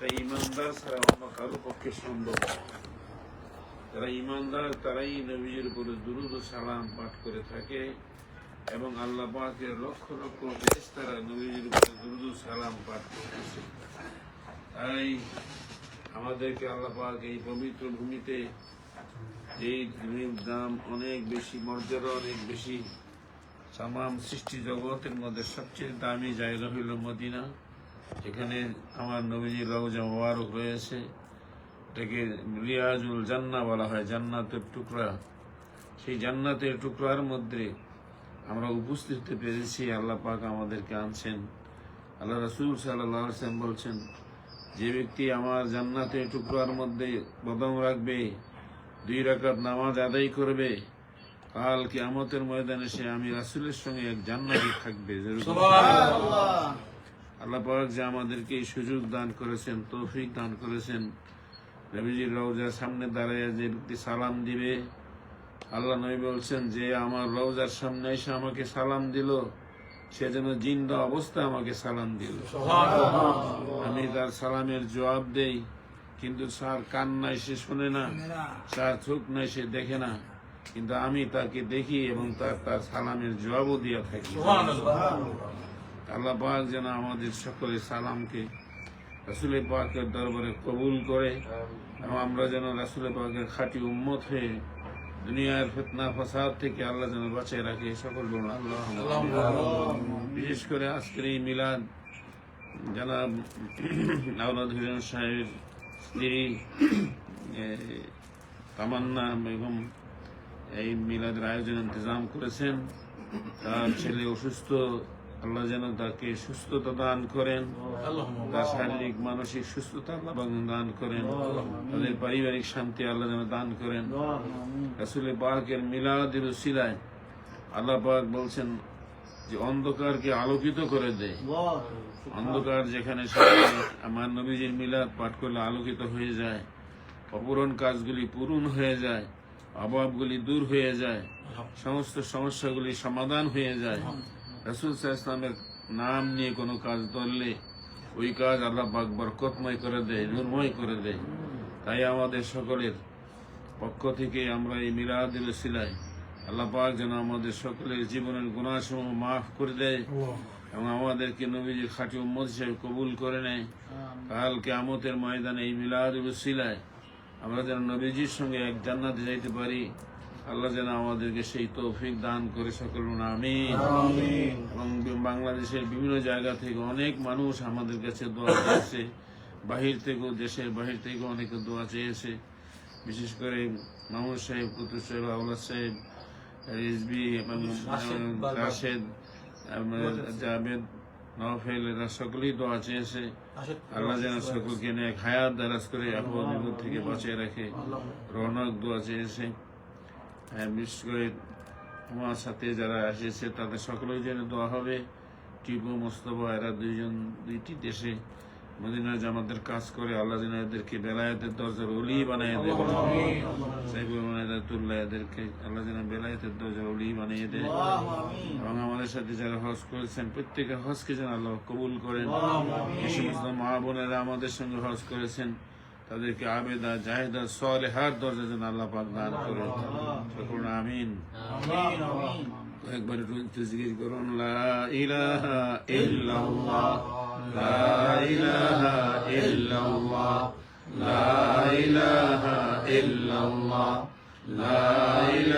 এটা ইমানদার ছাড়া অন্য কারও পক্ষে সম্ভব। যারা ইমানদার, তারাই নবীজির উপরে দুরুদ সালাম পাঠ করে থাকে এবং আল্লাহ পাকের লক্ষ লক্ষ ফেরেশতারা নবীজির উপরে দুরুদ সালাম পাঠ করতেছে তাই আমাদেরকে আল্লাহ পাক এই পবিত্র ভূমিতে এই ভূমির দাম অনেক বেশি, মর্যাদা অনেক বেশি তাম সৃষ্টি জগতের মধ্যে সবচেয়ে দামি জায়গা হইল মদিনা এখানে আমার নবীজি রওজা মোবারক রয়েছে। এটাকে রিয়াজুল জান্না বলা হয়, জান্নাতের টুকরা। সেই জান্নাতের টুকরার মধ্যে আমরা উপস্থিত হতে পেরেছি, আল্লাহ পাক আমাদেরকে আনছেন। আল্লাহ রসুল সাল্লাম বলছেন, যে ব্যক্তি আমার জান্নাতের টুকরার মধ্যে বদম রাখবে, দুই রাকাত নামাজ আদায় করবে, কাল কিয়ামতের ময়দানে সে আমি রাসুলের সঙ্গে এক জান্নাতে থাকবে। আল্লাহ পাক যে আমাদেরকে এই সুযোগ দান করেছেন তৌফিক দান করেছেন। নবীজির রওজার সামনে দাঁড়িয়ে যে ব্যক্তি সালাম দিবে আল্লাহ নবী বলছেন যে আমার রওজার সামনে এসে আমাকে সালাম দিল সে যেন জিন্দা অবস্থা আমাকে সালাম দিল। আমি তার সালামের জবাব দেই কিন্তু স্যার কান নাই সে শোনে না স্যার চোখ নাই সে দেখে না কিন্তু আমি তাকে দেখি এবং তার তার সালামের জবাবও দিয়া থাকি। আল্লাহ পাক যেন আমাদের সকলের সালামকে রাসুলের পাকের দরবারে কবুল করে এবং আমরা যেন রাসুলের পাকের খাঁটি উম্মত হয়ে দুনিয়ার ফেতনা ফাসাদ থেকে আল্লাহ যেন বাঁচিয়ে রাখে সকল বলুন আল্লাহ বিশেষ করে আজকের এই মিলাদ জানাব আওলাদ হুসেন সাহেবের স্ত্রী তামান্না বেগম এই মিলাদের আয়োজন ইন্তজাম করেছেন। তার ছেলে অসুস্থ আল্লাহ যেন তাকে সুস্থতা দান করেন তার শারীরিক মানসিক সুস্থতা আল্লাহ দান করেন তাদের পারিবারিক শান্তি আল্লাহ যেন দান করেন। রাসুলের পাকের মিলাদের উসিলায় আল্লাহ পাক বলছেন যে অন্ধকারকে আলোকিত করে দেয় অন্ধকার যেখানে আমার নবীজির মিলাদ পাঠ করলে আলোকিত হয়ে যায় অপূরণ কাজগুলি পূরণ হয়ে যায় অভাবগুলি দূর হয়ে যায় সমস্ত সমস্যাগুলি সমাধান হয়ে যায়। রসুল ইসলামের নাম নিয়ে কোনো কাজ ধরলে ওই কাজ আল্লাহ পাক বরকতময় করে দেয় নির্ময় করে দেয়। তাই আমাদের সকলের পক্ষ থেকে আমরা এই মিলাদিল সিলাই আল্লাহ পাক যেন আমাদের সকলের জীবনের গুণাসমূহ মাফ করে দেয় এবং আমাদেরকে নবীজির খাঁটি উম্মদ হিসেবে কবুল করে নেয়। কালকে আমতের ময়দানে এই মিলাদুল সিলায় আমরা যেন নবীজির সঙ্গে এক জান্নাতে যাইতে পারি। আল্লাহ যেন আমাদেরকে সেই তৌফিক দান করে সকল আমি এবং বাংলাদেশের বিভিন্ন জায়গা থেকে অনেক মানুষ আমাদের কাছে দোয়া চেয়েছে। বাহির থেকেও দেশের বাহির থেকেও অনেকে দোয়া চেয়েছে। বিশেষ করে মামুদ সাহেব কুতুব সাহেব আউলাদ সাহেব রিজবি এবং রাশেদ জাভেদ নফেল এরা সকলেই দোয়া চেয়েছে। আল্লাহ যেন সকলকে নিয়ে হায়াত দারাজ করে বিপদ থেকে বাঁচিয়ে রাখে। রৌনক দোয়া চেয়েছে। বিশেষ করে আমার সাথে যারা এসেছে তাদের সকলের জন্য দোয়া হবে। টিপু মোস্তফা এরা দুইজন দুইটি দেশে মদিনা জামাতের কাজ করে। আল্লাহ যেন এদেরকে বেলায়েতের দরজার অলি বানিয়ে দেবে সাইবুল মানায়তুল্লাহ এদেরকে আল্লাহ যেন বেলায়েতের দরজার অলি বানিয়ে দেয়। এবং আমাদের সাথে যারা হজ করেছেন প্রত্যেকে হজকে যেন আল্লাহ কবুল করেন। এই সমস্ত মা বোনেরা আমাদের সঙ্গে হজ করেছেন। তাদেরকে আবেদা জাহেদা সলেহার দরজা যেন আল্লাহ পাক দান করে। সকল আমিন। একবার একটু জিজ্ঞেস করুন লা ইলাহা ইল্লাল্লাহ লা ইলাহা ইল্লাল্লাহ লা ইলাহা ইল্লাল্লাহ লা ইলাহা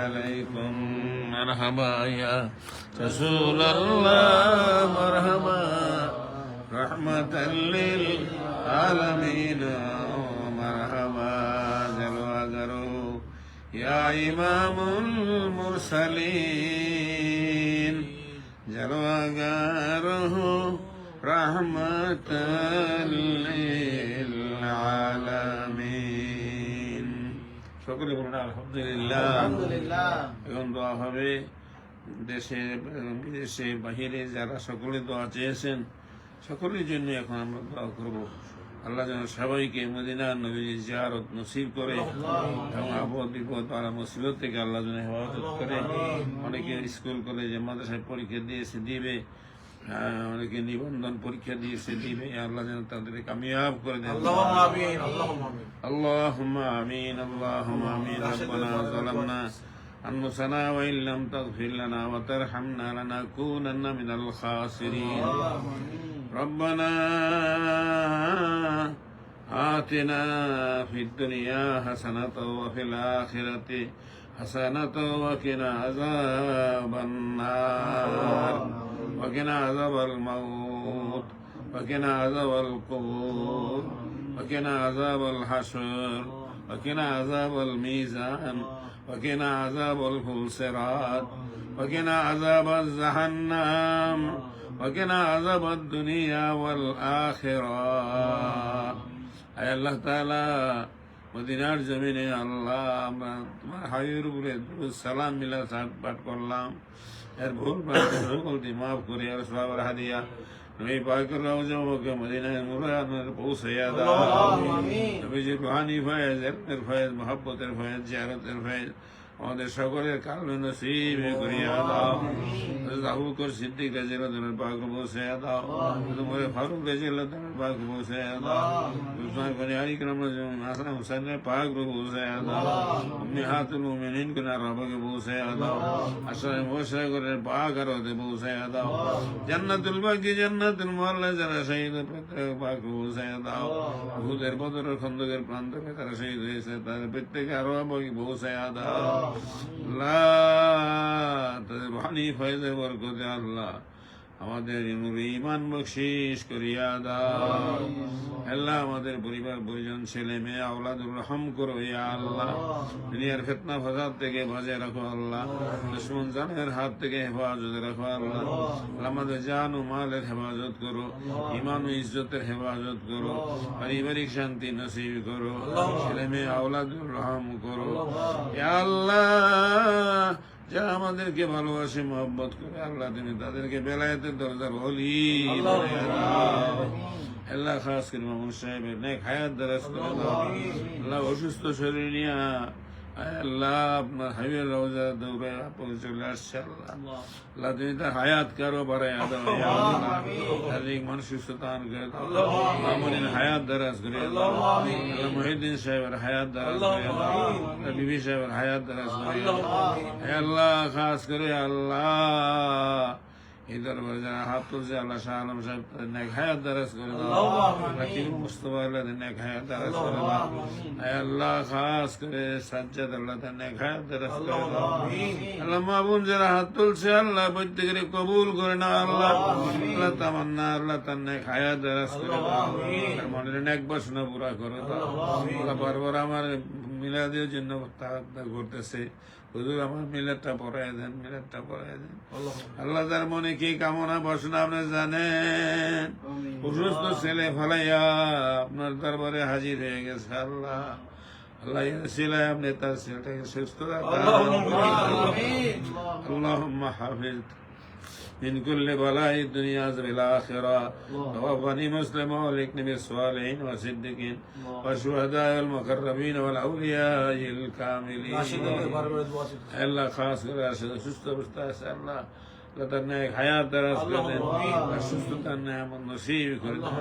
مرحبا يا رسول الله مرحبا رحمة للعالمين مرحبا جلوة کرو يا إمام المرسلين جلوة کرو رحمة للعالمين شكرا لله আলহামদুলিল্লাহ। এখন দোয়া হবে। দেশে বিদেশে বাহিরে যারা সকলে দোয়া চেয়েছেন সকলের জন্য এখন আমরা দোয়া করব। আল্লাহ যেন সবাইকে মদিনা নবীজি জিয়ারত নসিব করে এবং আপদ বিপদ আর মুসিবত থেকে আল্লাহ যেন হেফাজত করে। অনেকে স্কুল কলেজে মাদ্রাসায় পরীক্ষা দিয়েছে দিবে। হ্যাঁ, অনেকে নিবন্ধন পরীক্ষা দিয়েছে দিবে আল্লাহ যেন তাদের কামিয়াব করে দেন اللهم امين اللهم امين اللهم آمين اللهم آمين ربنا ظلمنا أنفسنا وإن لم تغفر لنا وترحمنا لنكونن من الخاسرين ربنا آتنا في الدنيا حسنة وفي الآخرة حسنة وقنا عذاب النار وقنا عذاب الموت وقنا عذاب القبور وقنا عذاب الحشر وقنا عذاب الميزان وقنا عذاب الفلسرات وقنا عذاب الجهنم وقنا عذاب الدنيا والآخرة أي الله تعالى মদিনার জমিনে আল্লাহ আমরা তোমার হাবিবের উপরে দুরূদ সালাম মিলা পাঠ করলাম এর ভুল ভুলটি মাফ করে আর সবার হাদিয়া নবী পাকের রওজাকে মদিনায় মুরাদের পৌঁছাইয়া দাও নবীজির রুহানি ফয়েজ এলমের ফয়েজ মহব্বতের ফয়েজ জিয়ারতের ফয়েজ আমাদের সকলের কারণে নসিব করিয়া দাও আবু বকর সিদ্দিক রাজিয়াল্লাহু পাক পৌঁছাইয়া দাও তোমার ফারুক রাজিয়াল্লাহু পাক পৌঁছাইয়া দাও উসমান গনি আলী کرام হাসান হুসাইন পাক পৌঁছাইয়া দাও উম্মাহাতুল মুমিনিন কুনা রবকে পৌঁছাইয়া দাও আসলে মুশরিকদের পাক আর ওদের পৌঁছাইয়া দাও জান্নাতুল বাকি জান্নাতুল মুআল্লা যারা শহীদ প্রত্যেক পাক পৌঁছাইয়া দাও উহুদের বদরের খন্দকের প্রান্তকে তারা শহীদ হয়েছে তাদের প্রত্যেকে আরো বাকি পৌঁছাইয়া দাও আল্লাহ। বাণী ফয়েজের বরকতে আল্লাহ। আমাদের ইমান বকশিস করিয়া দাও। আল্লাহ আমাদের পরিবার, পরিজন, ছেলে মেয়ে, আওলাদুর রহম করো ইয়া আল্লাহ। দুনিয়ার ফিতনা ফাসাদ থেকে বাজে রাখো আল্লাহ। দুশ্মন জানের হাত থেকে হেফাজত রাখো আল্লাহ। আমাদের জান ও মালের হেফাজত করো। ইমান ও ইজ্জতের হেফাজত করো। পারিবারিক শান্তি নসিব করো। ছেলে মেয়ে, আওলাদুর রহম করো। ইয়া আল্লাহ যা আমাদেরকে ভালোবাসে মোহাম্মত করে আল্লাহ তুমি তাদেরকে বেলায়েতের দরজার হলি আল্লাহ খাস করে মামুন সাহেবের নেক হায়াত দারাজ করে আল্লাহ অসুস্থ শরীর নিয়ে আল্লাহ আপনার হাইওয়ে রোজা দৌড়ে আপনি চলে আসছে আল্লাহ। আল্লাহ তুমি তার হায়াত কারও বাড়াই দাও ইয়া আল্লাহ শারীরিক মানসিক সুস্থতা দান করে দাও। মামুনের হায়াত দারাজ করে আল্লাহ মহিউদ্দিন সাহেবের হায়াত দারাজ করে আল্লাহ বিবি সাহেবের হায়াত দারাজ করে আল্লাহ খাস করে আল্লাহ। এই দরবারে যারা হাত তুলছে আল্লাহ শাহ আলম সাহেব তাদের নেক দারাজ করে দাও। রাকিব মুস্তফা আল্লাহ তাদের নেক দারাজ করে দাও। আল্লাহ খাস করে সাজ্জাদ আল্লাহ তার নেক দারাজ করে দাও। আল্লাহ মাহবুন যারা হাত তুলছে আল্লাহ প্রত্যেকের কবুল করে না আল্লাহ। আল্লাহ তামান্না আল্লাহ তার নেক হায়াত দারাজ করে দাও। তার মনের নেক বাসনা পুরা করে দাও। আল্লাহ বারবার আমার মিলাদের জন্য করতেছে। হুজুর আমার মিলাদটা পড়ায় দেন মিলাদটা পড়ায় দেন। আল্লাহ তার মনে কি কামনা বাসনা আপনি জানেন? অসুস্থ ছেলে আপনার দরবারে হাজির হয়ে গেছে আল্লাহ। আল্লাহ আপনি তার ছেলেটাকে সুস্থ রাখা আল্লাহ হাফিজ من كل بلاء الدنيا والآخرة توفني مسلما ولكني بالصالحين والصديقين والشهداء والمقربين والأولياء الكاملين আল্লাহ খাস করে আসে সুস্থ অবস্থা আছে আল্লাহ আল্লাহ তার ন্যায় হায়াত দারাজ করে দেন তার সুস্থতার ন্যায় আমার নসিব করে দেন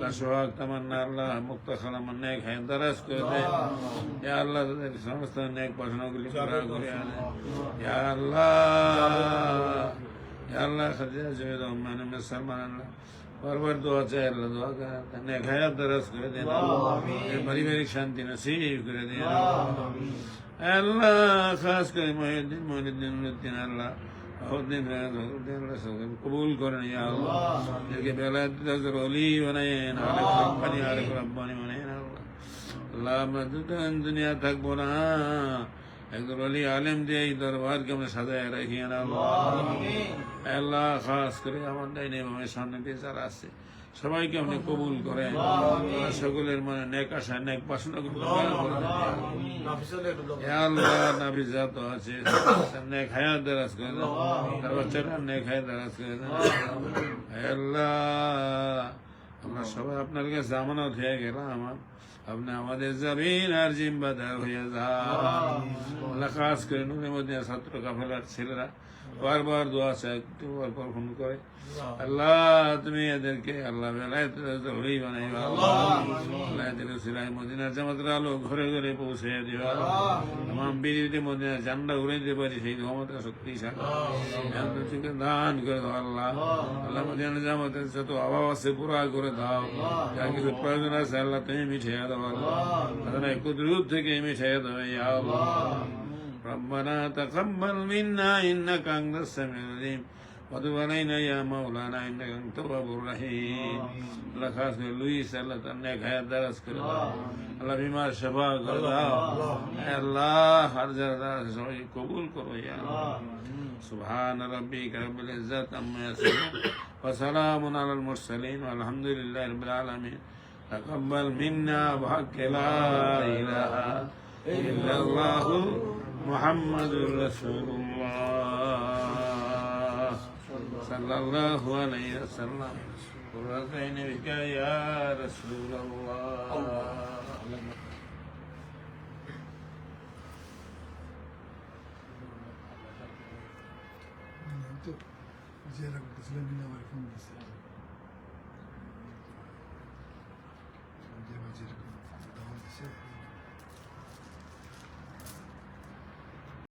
তার সোহাগ তামান্না আল্লাহ মুক্ত খালামার ন্যায় হায়াত দারাজ করে দেন ইয়া আল্লাহ তাদের সমস্ত ন্যায় পড়াশোনাগুলি পুরা করে আনে ইয়া আল্লাহ ইয়া আল্লাহ খাদিজা জমিদ রহমান সালমান আল্লাহ বারবার দোয়া চাই আল্লাহ দোয়া করে। ন্যায় হায়াত দারাজ করে দেন। পারিবারিক শান্তি নসিব করে দেন। আল্লাহ খাস করে মহিউদ্দিন মহিউদ্দিন উদ্দিন আল্লাহ বহুদিন কবুল করেন ইয়া আল্লাহ। এদেরকে বেলায়েত দাজর অলি বানায়েন আরেক রব্বানি আরেক রব্বানি বানায়েন আল্লাহ। আল্লাহ আমরা দুদিন দুনিয়া থাকব না। একজন অলি আলেম দিয়ে এই দরবারকে আমরা সাজায় রাখিয়েন আল্লাহ। আল্লাহ খাস করে আমার ডাইনে বামের সামনে দিয়ে যারা আছে সবাইকে আপনি কবুল করেন। সকলের মনে নেক আশা নেক বাসনা আল্লাহ নাবি জাত আছে নেক হায়াত দারাজ করে দেন তার বাচ্চারা নেক হায়াত দারাজ করে দেন আল্লাহ আমরা সবাই আপনার কাছে আমানত হয়ে গেলাম আমার। আপনি আমাদের জামিন আর জিম্বাদার হয়ে যান কাজ করে নুনের মধ্যে ছাত্র কাফেলার ছেলেরা বারবার দোয়া চায় পর ফোন করে। আল্লাহ। তুমি এদেরকে আল্লাহ বেলায়েত হলেই বানাইবা। আল্লাহ। এদের সিলাই মদিনা জামাতের আলো ঘরে ঘরে পৌঁছে দিবা। আমার বিরিতে মদিনা জান্ডা উড়াইতে পারি সেই ক্ষমতা শক্তিশালী। থেকে দান করে দাও আল্লাহ। আল্লাহ। মদিনা জামাতের যত অভাব আছে পুরা করে দাও। যা কিছু প্রয়োজন আছে আল্লাহ তুমি মিঠিয়ে حضرت قدرت کے مشہد یا اللہ ربنا تقبل منا انك انت السميع العليم وتب علينا يا مولانا انك انت التواب الرحيم اللہ خاص میں لوئس اللہ تنے خیر درس کر اللہ بیمار شفا کر اے اللہ ہر ذرہ قبول کرو یا اللہ سبحان ربك رب العزة عما يصفون وسلام على المرسلين والحمد لله رب العالمين تقبل منا بحق لا إله إلا الله محمد رسول الله. صلى الله عليه وسلم. قرة بك يا رسول الله. Thank you. విజయనగరం డిస్లెండిన వారి